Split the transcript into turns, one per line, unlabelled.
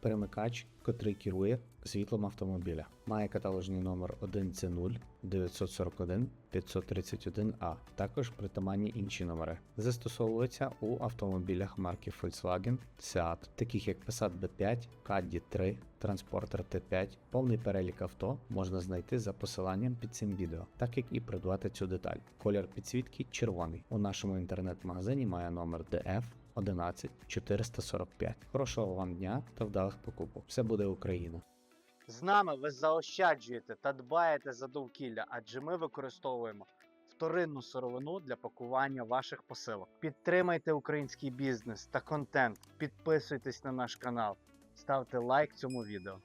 Перемикач, котрий керує світлом автомобіля. Має каталожний номер 1C0 941 531 a Також притаманні інші номери. Застосовується у автомобілях марки Volkswagen, Seat, таких як Passat B5, Caddy 3, Transporter T5. Повний перелік авто можна знайти за посиланням під цим відео, так як і придбати цю деталь. Колір підсвітки червоний. У нашому інтернет-магазині має номер DF 11 445. Хорошого вам дня та вдалих покупок. Все буде Україна. З нами ви заощаджуєте та дбаєте за довкілля, адже ми використовуємо вторинну сировину для пакування ваших посилок. Підтримайте український бізнес та контент, підписуйтесь на наш канал, ставте лайк цьому відео.